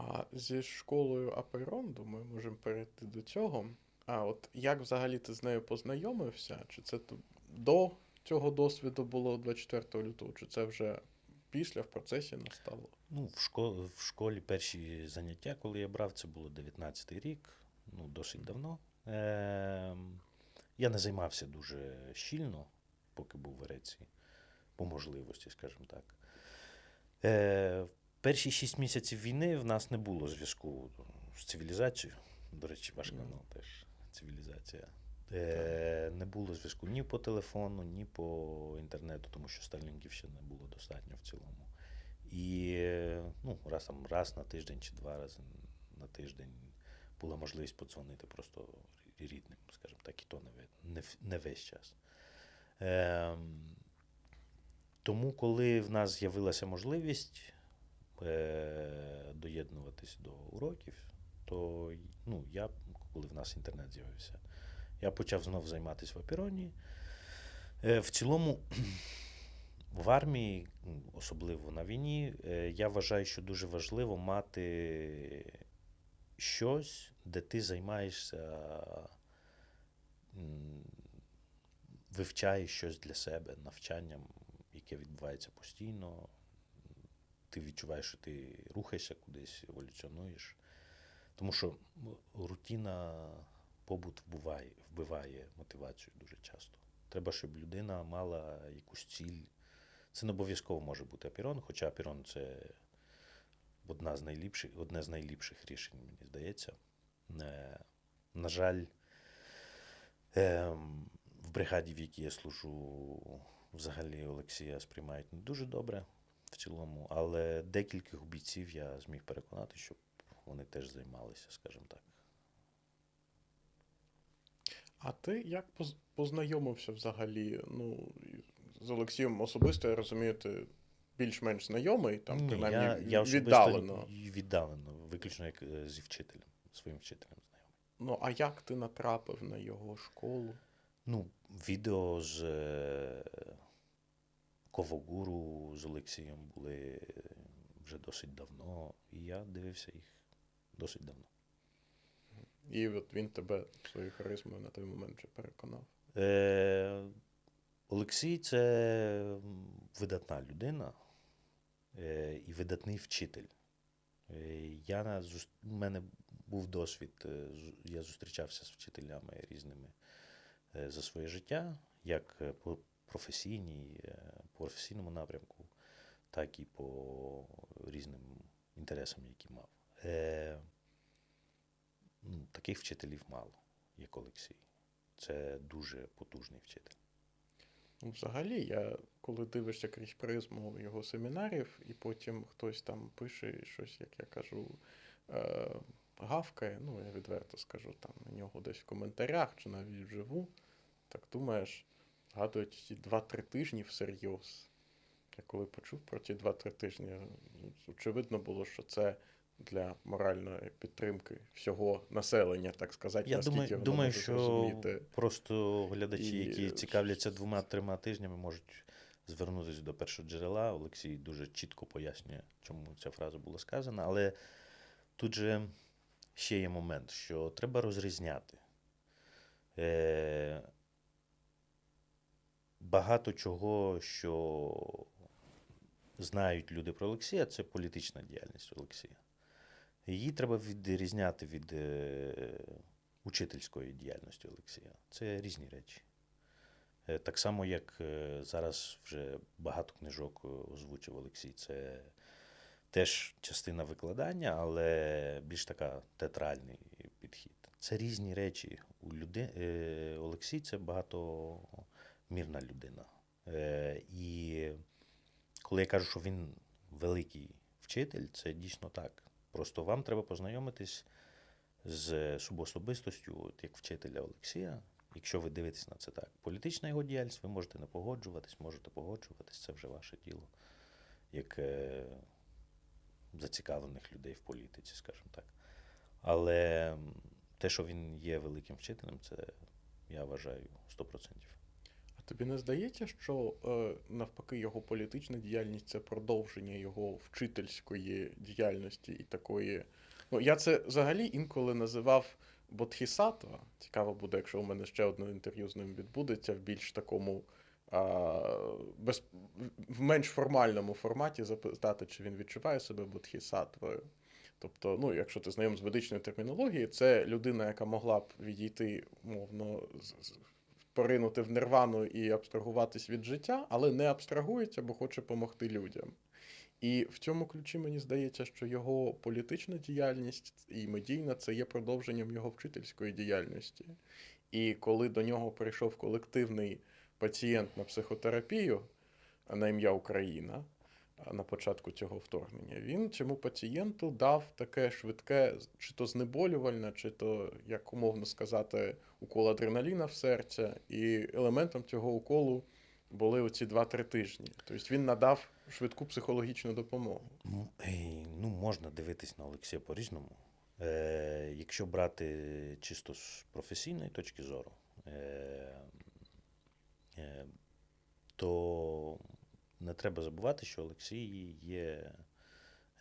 А зі школою Аперон, думаю, можемо перейти до цього. А от як взагалі ти з нею познайомився? Чи це до цього досвіду було 24 лютого, чи це вже після в процесі настало? Ну, в, школі, в школі перші заняття, коли я брав, це було 19-й рік, ну, досить давно. Е, я не займався дуже щільно, поки був в Греції, по можливості, скажімо так. Е, перші шість місяців війни в нас не було зв'язку з цивілізацією. До речі, ваш канал теж цивілізація. Е, не було зв'язку ні по телефону, ні по інтернету, тому що старлінгів ще не було достатньо в цілому. І е, ну, раз, там, раз на тиждень чи два рази на тиждень була можливість подзвонити просто рідним, скажімо так, і то не, не, не весь час. Ем, тому, коли в нас з'явилася можливість е, доєднуватись до уроків, то ну, я, коли в нас інтернет з'явився, я почав знов займатися в Апіроні. Е, в цілому, в армії, особливо на війні, е, я вважаю, що дуже важливо мати щось, де ти займаєшся, вивчаєш щось для себе, навчанням, яке відбувається постійно. Ти відчуваєш, що ти рухаєшся кудись, еволюціонуєш. Тому що рутина, побут вбиває, вбиває мотивацію дуже часто. Треба, щоб людина мала якусь ціль. Це не обов'язково може бути апірон, хоча апірон це одна з найліпших, одне з найліпших рішень, мені здається. Е, на жаль, ем, в бригаді, в якій я служу, взагалі Олексія сприймають не дуже добре в цілому, але декількох бійців я зміг переконати, щоб вони теж займалися, скажімо так. А ти як познайомився взагалі? Ну, з Олексієм особисто, я розумію, ти більш-менш знайомий, там, Ні, принаймні, я, я віддалено. віддалено, виключно як е, зі вчителем, своїм вчителем знайомий. Ну, а як ти натрапив на його школу? Ну, відео з е, Ковогуру з Олексієм були вже досить давно, і я дивився їх досить давно. І от він тебе своєю харизмою на той момент вже переконав. Е, Олексій це видатна людина е, і видатний вчитель. Е, я на, у мене був досвід, е, я зустрічався з вчителями різними е, за своє життя, як е, професійній, е, по професійному напрямку, так і по різним інтересам, які мав. Е, ну, таких вчителів мало, як Олексій. Це дуже потужний вчитель. Ну, взагалі, я коли дивишся крізь призму його семінарів, і потім хтось там пише щось, як я кажу, е, гавкає, ну, я відверто скажу, там на нього десь в коментарях чи навіть вживу, так думаєш, згадують ті 2-3 тижні всерйоз. Я коли почув про ті 2-3 тижні, очевидно було, що це для моральної підтримки всього населення, так сказати, Я наскільки думаю, думаю що зрозуміти. просто глядачі, І- які цікавляться двома-трьома тижнями, можуть звернутися до першого джерела. Олексій дуже чітко пояснює, чому ця фраза була сказана. Але тут же ще є момент, що треба розрізняти. Е, багато чого, що знають люди про Олексія, це політична діяльність Олексія. Її треба відрізняти від е, учительської діяльності Олексія. Це різні речі. Е, Так само, як е, зараз вже багато книжок озвучив Олексій. Це теж частина викладання, але більш така театральний підхід. Це різні речі. У люди... Олексій це багатомірна людина. Е, І коли я кажу, що він великий вчитель, це дійсно так. Просто вам треба познайомитись з субособистостю, от як вчителя Олексія. Якщо ви дивитесь на це так. Політична його діяльність, ви можете не погоджуватись, можете погоджуватись, це вже ваше діло. Як е, зацікавлених людей в політиці, скажімо так. Але те, що він є великим вчителем, це я вважаю 100%. Тобі не здається, що е, навпаки його політична діяльність це продовження його вчительської діяльності і такої. Ну, я це взагалі інколи називав Бодхісаттва. Цікаво буде, якщо у мене ще одне інтерв'ю з ним відбудеться в більш такому а, без, в менш формальному форматі запитати, чи він відчуває себе бодхісаттвою. Тобто, ну, якщо ти знайом з ведичною термінологією, це людина, яка могла б відійти, мовно, з- поринути в нирвану і абстрагуватись від життя, але не абстрагується, бо хоче допомогти людям. І в цьому ключі мені здається, що його політична діяльність і медійна це є продовженням його вчительської діяльності. І коли до нього прийшов колективний пацієнт на психотерапію на ім'я Україна на початку цього вторгнення, він цьому пацієнту дав таке швидке, чи то знеболювальне, чи то, як умовно сказати, укол адреналіна в серце. І елементом цього уколу були оці 2-3 тижні. Тобто він надав швидку психологічну допомогу. М, Ну, можна дивитись на Олексія по-різному. Е, якщо брати чисто з професійної точки зору, е, е, то не треба забувати, що Олексій є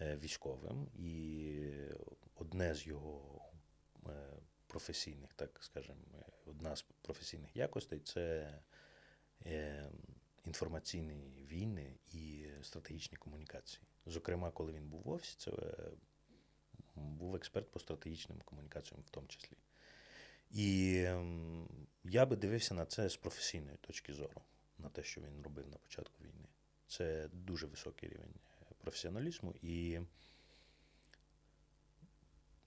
е, військовим, і одне з його е, професійних, так скажемо, е, одна з професійних якостей це інформаційні війни і стратегічні комунікації. Зокрема, коли він був в офісі, це був експерт по стратегічним комунікаціям в тому числі. І ем, я би дивився на це з професійної точки зору, на те, що він робив на початку війни. Це дуже високий рівень е, професіоналізму. І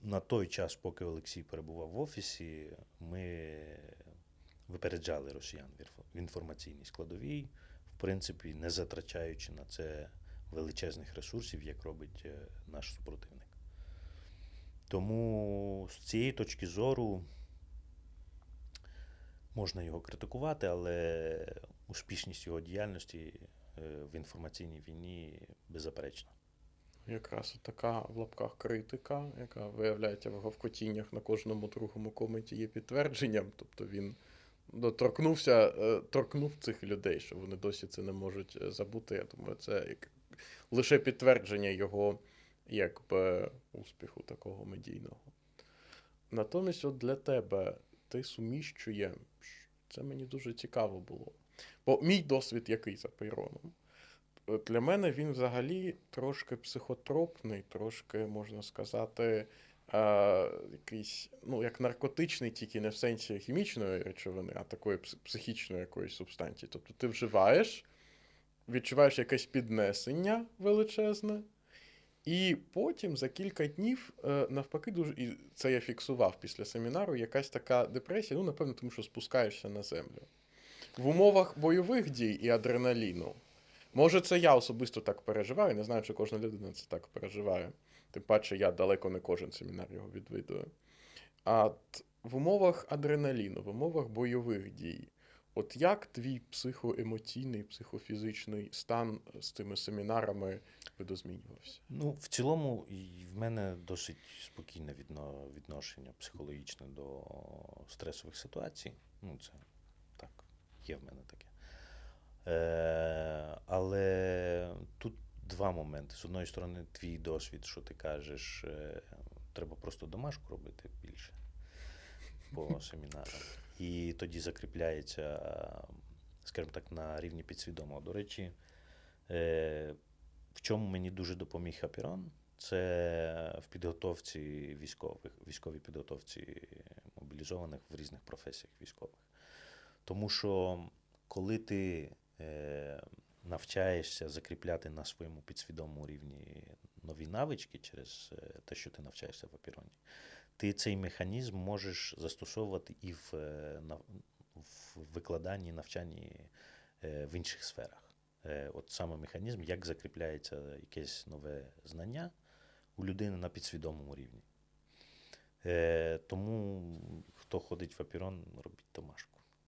на той час, поки Олексій перебував в офісі, ми випереджали росіян в інформаційній складовій, в принципі, не затрачаючи на це величезних ресурсів, як робить е, наш супротивник. Тому з цієї точки зору можна його критикувати, але успішність його діяльності в інформаційній війні беззаперечна. Якраз така в лапках критика, яка виявляється в гавкотіннях на кожному другому коменті, є підтвердженням. Тобто він доторкнувся, е, торкнув цих людей, що вони досі це не можуть е, забути. Я думаю, це як лише підтвердження його якби успіху такого медійного. Натомість, от для тебе ти суміщує, це мені дуже цікаво було. Бо мій досвід який за Пейроном? Для мене він взагалі трошки психотропний, трошки, можна сказати, е, якийсь, ну, як наркотичний, тільки не в сенсі хімічної речовини, а такої психічної якоїсь субстанції. Тобто ти вживаєш, відчуваєш якесь піднесення величезне, і потім за кілька днів, е, навпаки, дуже, і це я фіксував після семінару, якась така депресія, ну, напевно, тому що спускаєшся на землю. В умовах бойових дій і адреналіну. Може, це я особисто так переживаю, не знаю, чи кожна людина це так переживає. Тим паче, я далеко не кожен семінар його відвідую. А в умовах адреналіну, в умовах бойових дій, от як твій психоемоційний, психофізичний стан з цими семінарами видозмінювався? Ну, в цілому, і в мене досить спокійне відношення психологічне до стресових ситуацій. Ну, це є в мене таке. Е, але тут два моменти. З одної сторони, твій досвід, що ти кажеш, е, треба просто домашку робити більше по семінарам. І тоді закріпляється, скажімо так, на рівні підсвідомого. До речі, е, в чому мені дуже допоміг Апірон, це в підготовці військових, військовій підготовці мобілізованих в різних професіях військових. Тому що коли ти е, навчаєшся закріпляти на своєму підсвідомому рівні нові навички через е, те, що ти навчаєшся в Апіроні, ти цей механізм можеш застосовувати і в, е, в викладанні, навчанні в інших сферах. От саме механізм, як закріпляється якесь нове знання у людини на підсвідомому рівні. Тому хто ходить в Апірон, робіть домашку.